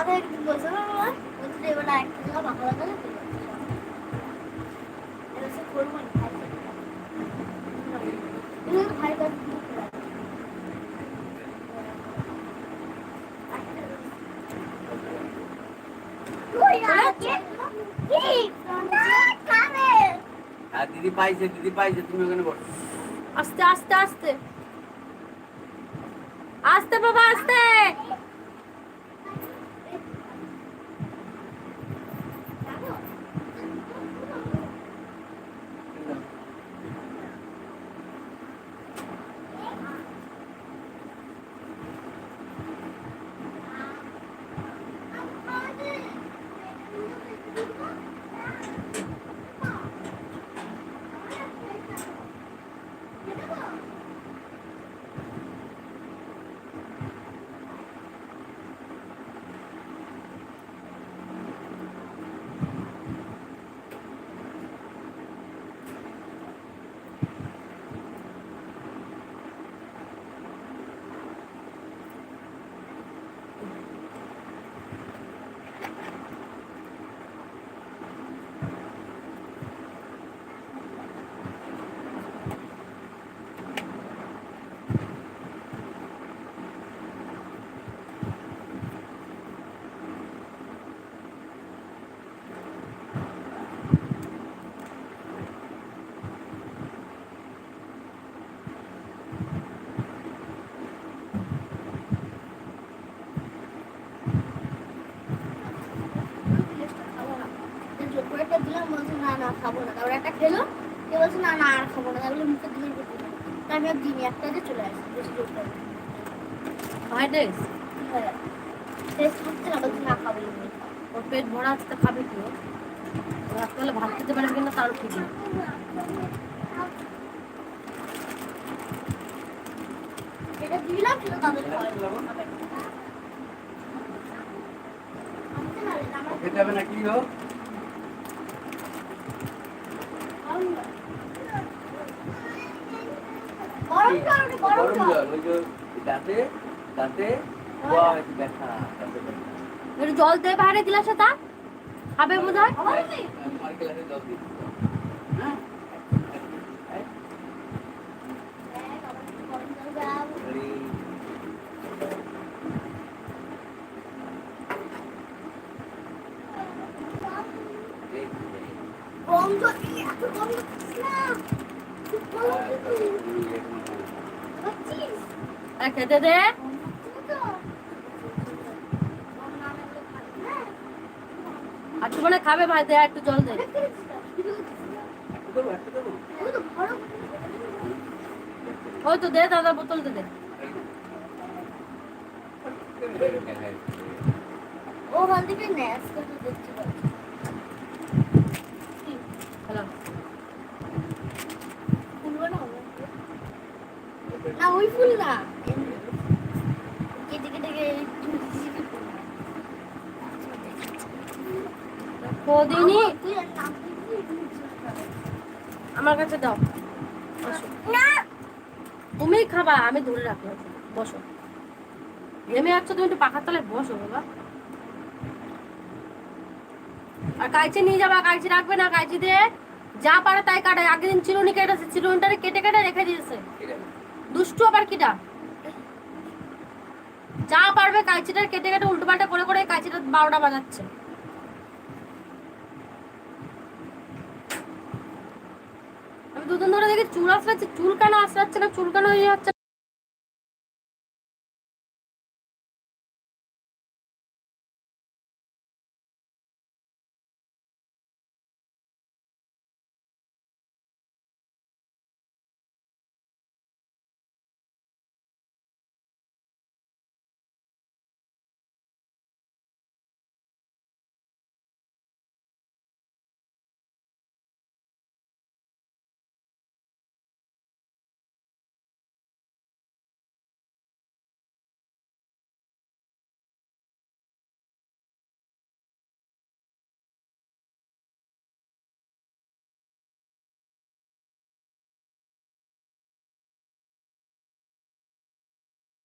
দাদা একদিন বলছে না বাবা বলছে এবার একটা জায়গা বাঁকা লাগালে তো এবার সে করব না ভাই এগুলো তো ভাই কাজ আর দিদি পাইছে দিদি পাইছে তুমি ওখানে বসো আস্তে আস্তে আস্তে আস্তে বাবা আস্তে একটা দিলাম বলছে না না খাব না। তারপর একটা খেলো কে বলছে না না আর খাব না। তারপরে মুখে দিলেন তা আমি আর দিনই একটা যে চলে আসি বেশি জোর করে। ভাই দেখ হ্যাঁ। টেস্ট না বলছে না খাব ওর পেট ভরা আছে তো খাবে কি রাত্রেবেলা ভাত খেতে পারবে কিনা তারও ঠিক নেই এটা দিলাম কিন্তু তাদের খাওয়াই খেতে হবে না কি হোক জল ওই যে দাঁতে দাঁতে ব্যথা জল বাইরে গ্লাসে তা। খাবে বোধ খুব ভাই দে আর একটু জল দে। ওই তো দে দাদা বোতল দে দে। ওখান থেকে ন্যাস করে দেখতে না ওই ফুল না। এমনি। কেটে কেটে। কদিনই আমার কাছে দাও। বসো। না। তুমি খাবা আমি ধরে রাখলাম। বসো। নেমে যাচ্ছ তুমি একটু পাখার তলায় বসো বাবা। আর কাইচি নিয়ে যাবা কাইচি রাখবে না কাইচি দিয়ে যা পারে তাই কাটে। আগের দিন চিরুনি কেটেছে চিরুনিটারে কেটে কেটে রেখে দিয়েছে। দুষ্টু আবার কিটা যা পারবে কাঁচিটার কেটে কেটে উল্টো পাল্টা করে করে কাঁচিটার বারোটা বাজাচ্ছে। আমি দুদিন ধরে দেখি চুল আসরাচ্ছে চুল কেন আসরাচ্ছে না? চুল কেন হয়ে হচ্ছে